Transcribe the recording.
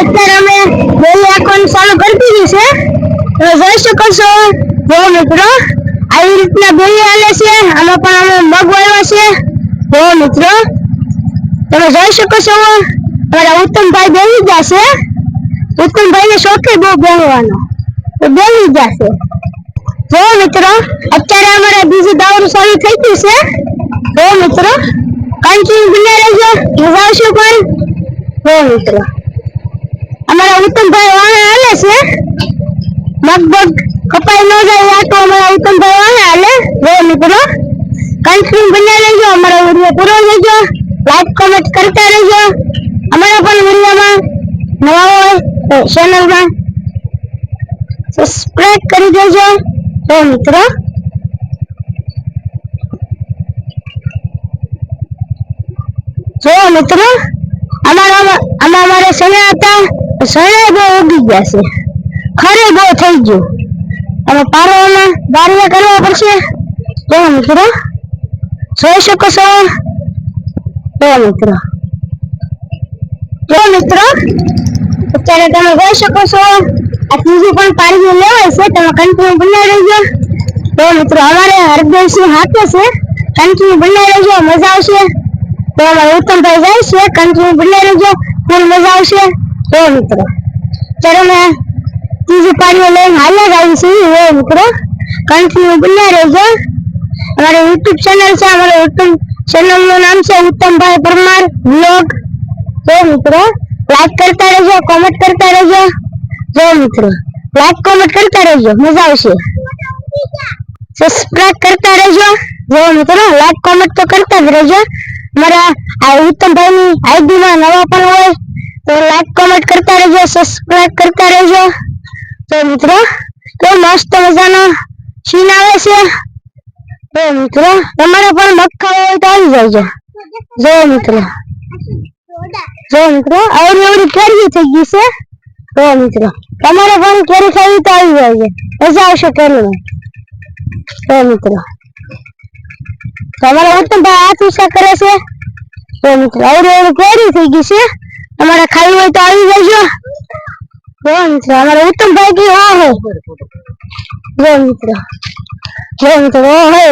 અત્યારે અમે daily account ચાલુ કરી દીધી છે. તમે જોઈ શકો છો જો મિત્રો, આવી રીતના બેલી હાલે છે. આમાં પણ અમે મગ વાવ્યા છે. જો મિત્રો, તમે જોઈ શકો છો, અમારા ઉત્તમભાઈ બેસી ગયા છે. ઉત્તમભાઈ ને શોખે બહુ બેહવાનો. તો બેસી ગયા છે. જો મિત્રો, અત્યારે અમારે બીજું દાવર ચાલુ થઈ ગયું છે. જો મિત્રો કન્ટિન્યુ બન્યા રહેજો. મજા આવશે પણ જો મિત્રો. અમારા ઉત્તમભાઈ વાણે હાલે છે? લગભગ કપાઈ ન જાય તો અમારા ઉત્તમભાઈ વાણે હાલે? જો મિત્રો કન્ટિન્યુ બન્યા રહેજો અમારો વીડિયો પૂરો લેજો લાઈક કોમેન્ટ કરતા રહેજો. અમારા પણ વિડીયોમાં નવા હોય તો ચેનલમાં સબસ્ક્રાઇબ કરી દેજો. તો મિત્રો જો મિત્રો અમારા અમારા સમય હતા? સણા બહુ ઉગી ગયા છે. ખરે બહુ થઈ ગયું. હવે પારવામાં દારિયા કરવા પડશે. જો મિત્રો, જોઈ શકો છો? જો મિત્રો. જો મિત્રો, અત્યારે તમે જોઈ શકો છો, આ ત્રીજું પણ પાણી લેવાય છે, તમે કન્ટિન્યુ બન્યા રહેજો તો મિત્રો, અમારે હરદેવસિંહ હાથે છે કન્ટિન્યુ બન્યા રહેજો મજા આવશે. તો અમારે ઉત્તમભાઈ જાય છે કન્ટિન્યુ બન્યા રહેજો ફૂલ મજા આવશે. તો મિત્રો. ત્યારે મેં ત્રીજું પાડીઓ લઈને હાલે જ આવી મિત્રો. કન્ટિન્યુ બન્યા રહેજો. અમારે યુટ્યુબ ચેનલ છે, અમારે યુટ્યુબ ચેનલનું નામ છે, ઉત્તમભાઈ પરમાર વ્લોગ જો મિત્રો લાઈક કરતા રહેજો કોમેન્ટ કરતા રહેજો. જો મિત્રો લાઈક કોમેન્ટ કરતા રહેજો, મજા આવશે. સબસ્ક્રાઇબ કરતા રહેજો. જો મિત્રો લાઈક કોમેન્ટ તો કરતા જ રહેજો. મારા આ ઉત્તમભાઈ ની આઈડી માં નવા પણ હોય તો લાઈક કોમેન્ટ કરતા રહેજો સબસ્ક્રાઇબ કરતા રહેજો તો મિત્રો તો મસ્ત મજાનો સીન આવે છે. તો મિત્રો, તમારે પણ મગ ખાવા હોય તો આવી જાયજો જો મિત્રો જો મિત્રો આવડી આવડી કેરી થઈ ગઈ છે. જો મિત્રો, તમારે પણ કેરી ખાવી તો આવી જાય મજા આવશે કેરી જો મિત્રો, તમારા ઉત્તમભાઈ હાથ ઊંચા કરે છે. જો મિત્રો આવડી આવડી કેરી થઈ ગઈ છે. તમારે ખાવી હોય તો આવી જજો. જો મિત્રો, અમારે ઉત્તમભાઈ કી ઓહો જો મિત્રો જો મિત્રો ઓહો